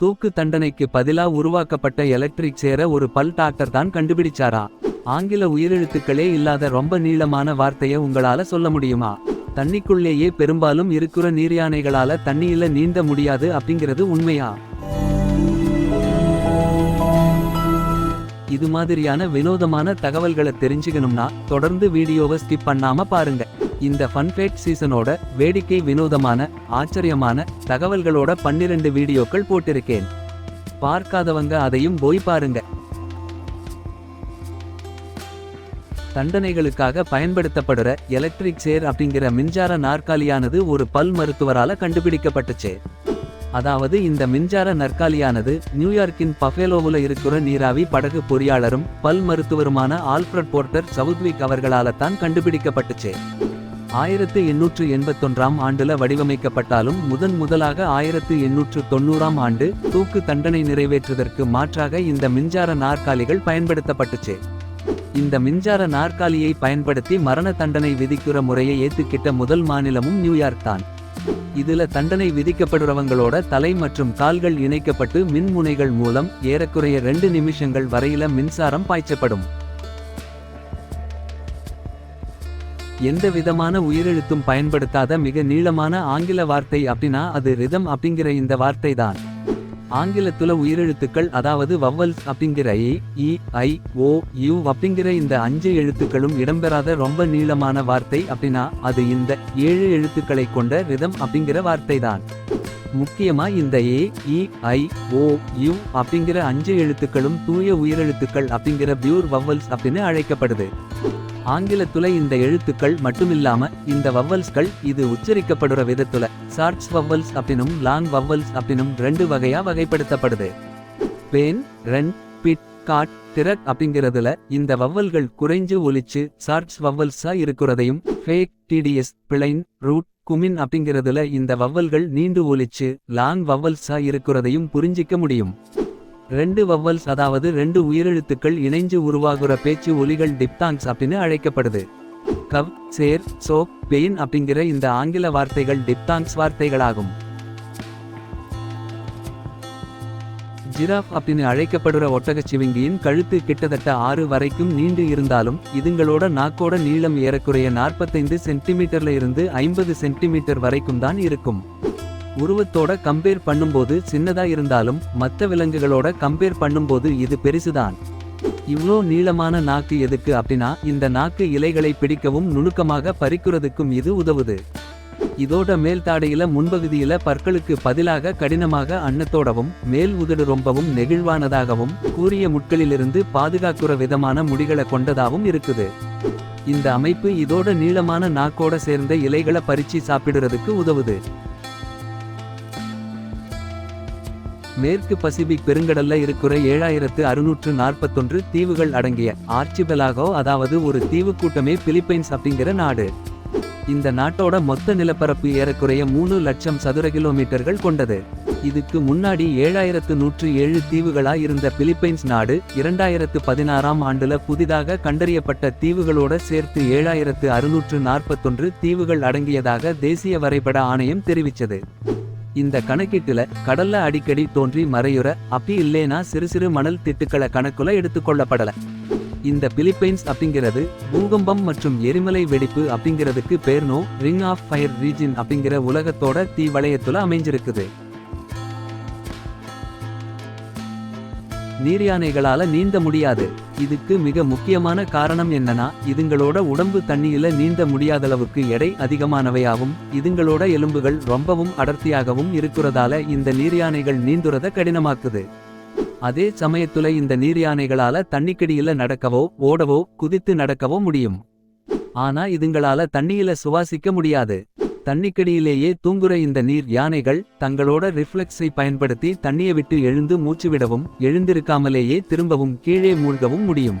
தூக்கு தண்டனைக்கு பதிலா உருவாக்கப்பட்ட எலக்ட்ரிக் சேர ஒரு பல் டாக்டர் தான் கண்டுபிடிச்சாரா? ஆங்கில உயிரெழுத்துக்களே இல்லாத ரொம்ப நீளமான வார்த்தையை உங்களால சொல்ல முடியுமா? தண்ணிக்குள்ளேயே பெரும்பாலும் இருக்கிற நீர்யானைகளால தண்ணியில நீந்த முடியாது அப்படிங்கிறது உண்மையா? இது மாதிரியான வினோதமான தகவல்களை தெரிஞ்சுக்கணும்னா தொடர்ந்து வீடியோவை ஸ்கிப் பண்ணாம பாருங்க. இந்த ஃபன் சீசனோட வேடிக்கை வினோதமான ஆச்சரியமான தகவல்களோட பன்னிரண்டு வீடியோக்கள் போட்டிருக்கேன். பார்க்காதவங்க அதையும் போய் பாருங்க. தண்டனைகளுக்காக பயன்படுத்தப்படுற எலக்ட்ரிக் சேர் அப்படிங்கிற மின்சார நாற்காலியானது ஒரு பல் மருத்துவரால கண்டுபிடிக்கப்பட்டுச்சு. அதாவது இந்த மின்சார நாற்காலியானது நியூயார்க்கின் பஃபேலோவுல இருக்கிற நீராவி படகு பொறியாளரும் பல் மருத்துவருமான ஆல்ஃபிரட் போர்ட்டர் சவுத்விக் அவர்களால தான் கண்டுபிடிக்கப்பட்டுச்சு. ஆயிரத்து எண்ணூற்று எண்பத்தொன்றாம் ஆண்டுல வடிவமைக்கப்பட்டாலும் முதன் முதலாக ஆயிரத்து எண்ணூற்று தொண்ணூறாம் ஆண்டு தூக்கு தண்டனை நிறைவேற்றுவதற்கு மாற்றாக இந்த மின்சார நாற்காலிகள் பயன்படுத்தப்பட்டுச்சு. இந்த மின்சார நாற்காலியை பயன்படுத்தி மரண தண்டனை விதிக்கிற முறையை ஏத்துக்கிட்ட முதல் மாநிலமும் நியூயார்க் தான். இதுல தண்டனை விதிக்கப்படுறவங்களோட தலை மற்றும் கால்கள் இணைக்கப்பட்டு மின்முனைகள் மூலம் ஏறக்குறைய ரெண்டு நிமிஷங்கள் வரையில மின்சாரம் பாய்ச்சப்படும். எந்த விதமான உயிரெழுத்தும் பயன்படுத்தாத மிக நீளமான ஆங்கில வார்த்தை அப்படின்னா அது ரிதம் அப்படிங்கிற இந்த வார்த்தை தான் ஆங்கிலத்துல உயிரெழுத்துக்கள் அதாவது வவ்வல்ஸ் அப்படிங்கிற ஏ இ ஐ ஓ யூ அப்படிங்கிற இந்த அஞ்சு எழுத்துக்களும் இடம்பெறாத ரொம்ப நீளமான வார்த்தை அப்படின்னா அது இந்த ஏழு எழுத்துக்களை கொண்ட ரிதம் அப்படிங்கிற வார்த்தை தான் முக்கியமா இந்த ஏ இ ஐ ஓ யூ அப்படிங்கிற அஞ்சு எழுத்துக்களும் தூய உயிரெழுத்துக்கள் அப்படிங்கிற பியூர் வவ்வல்ஸ் அப்படின்னு அழைக்கப்படுது. ஆங்கிலத்துல இந்த எழுத்துக்கள் மட்டுமில்லாம இந்த வவ்வல்ஸ்கள் இது உச்சரிக்கப்படுற விதத்துல. ஷார்ட்ஸ் வவ்வல்ஸ் அப்படினும் லாங் வவ்வல்ஸ் அப்படினும் ரெண்டு வகையா வகைப்படுத்தப்படுது. Pan run pit cot truck அப்படிங்கிறதுல இந்த வவ்வல்கள் குறைஞ்சு ஒலிச்சு ஷார்ட்ஸ் வவ்வல்ஸா இருக்கிறதையும் ஃபேக் டிடிஎஸ் பிளைன் ரூட் குமின் அப்படிங்கிறதுல இந்த வவ்வல்கள் நீண்டு ஒலிச்சு லாங் வவ்வல்ஸா இருக்கிறதையும் புரிஞ்சிக்க முடியும். ரெண்டு வவ்வல்ஸ் அதாவது ரெண்டு உயிரெழுத்துக்கள் இணைஞ்சு உருவாகுற பேச்சு ஒலிகள் டிப்தாங்ஸ் அப்படின்னு அழைக்கப்படுது. கவ் சேர் சோப் பெயின் அப்படிங்கிற இந்த ஆங்கில வார்த்தைகள் டிப்தாங்ஸ் வார்த்தைகளாகும். ஜிராஃப் அப்படின்னு அழைக்கப்படுற ஒட்டகச்சிவிங்கியின் கழுத்து கிட்டத்தட்ட ஆறு வரைக்கும் நீண்டு இருந்தாலும் இதுங்களோட நாக்கோட நீளம் ஏறக்குறைய நாற்பத்தைந்து சென்டிமீட்டர்ல இருந்து ஐம்பது சென்டிமீட்டர் வரைக்கும் தான் இருக்கும். உருவத்தோட கம்பேர் பண்ணும்போது சின்னதா இருந்தாலும் மற்ற விலங்குகளோட கம்பேர் பண்ணும்போது இது பெருசுதான். இவ்ளோ நீளமான நாக்கு எதுக்கு அப்படின்னா இந்த நாக்கு இலைகளை பிடிக்கவும் நுணுக்கமாக பறிக்கிறதுக்கும் இது உதவுது. இதோட மேல் தாடையில முன்பகுதியில பற்களுக்கு பதிலாக கடினமாக அன்னத்தோடவும் மேல் உதடு ரொம்பவும் நெகிழ்வானதாகவும் கூறிய முட்களிலிருந்து பாதுகாக்கிற விதமான முடிகளை கொண்டதாகவும் இருக்குது. இந்த அமைப்பு இதோட நீளமான நாக்கோட சேர்ந்த இலைகளை பறிச்சு சாப்பிடுறதுக்கு உதவுது. மேற்கு பசிபிக் பெருங்கடல்ல இருக்கிற ஏழாயிரத்து அறுநூற்று நாற்பத்தொன்று தீவுகள் அடங்கிய ஆர்ச்சிபெலாகோ அதாவது ஒரு தீவு கூட்டமே பிலிப்பைன்ஸ் அப்படிங்கிற நாடு. இந்த நாட்டோட மொத்த நிலப்பரப்பு ஏறக்குறைய மூணு லட்சம் சதுர கிலோமீட்டர்கள் கொண்டது. இதுக்கு முன்னாடி ஏழாயிரத்து நூற்று ஏழு தீவுகளா இருந்த பிலிப்பைன்ஸ் நாடு இரண்டாயிரத்து பதினாறாம் ஆண்டுல புதிதாக கண்டறியப்பட்ட தீவுகளோட சேர்த்து ஏழாயிரத்து அறுநூற்று நாற்பத்தொன்று தீவுகள் அடங்கியதாக தேசிய வரைபட ஆணையம் தெரிவித்தது இந்த கணக்கீட்டுல கடல்ல அடிக்கடி தோன்றி மறையுற அப்படி இல்லேனா சிறு சிறு மணல் திட்டுக்களை கணக்குல எடுத்துக்கொள்ளப்படல இந்த பிலிப்பைன்ஸ் அப்படிங்கிறது பூகம்பம் மற்றும் எரிமலை வெடிப்பு அப்படிங்கிறதுக்கு பேர்னோ ரிங் ஆஃப் ஃபயர் ரீஜின் அப்படிங்கிற உலகத்தோட தீ வளையத்துல அமைஞ்சிருக்குது. நீர்யானைகளால நீந்த முடியாது. இதுக்கு மிக முக்கியமான காரணம் என்னன்னா இதுங்களோட உடம்பு தண்ணியில நீந்த முடியாதளவுக்கு எடை அதிகமானவையாகும் இதுங்களோட எலும்புகள் ரொம்பவும் அடர்த்தியாகவும் இருக்கிறதால இந்த நீர்யானைகள் நீந்துறத கடினமாக்குது. அதே சமயத்துல இந்த நீர்யானைகளால தண்ணிக்கடியில நடக்கவோ ஓடவோ குதித்து நடக்கவோ முடியும். ஆனா இதுங்களால தண்ணியில சுவாசிக்க முடியாது. தண்ணிக்கடியிலேயே தூங்குற இந்த நீர் யானைகள் தங்களோட ரிஃப்ளெக்ஸை பயன்படுத்தி தண்ணியை விட்டு எழுந்து மூச்சுவிடவும் எழுந்திருக்காமலேயே திரும்பவும் கீழே மூழ்கவும் முடியும்.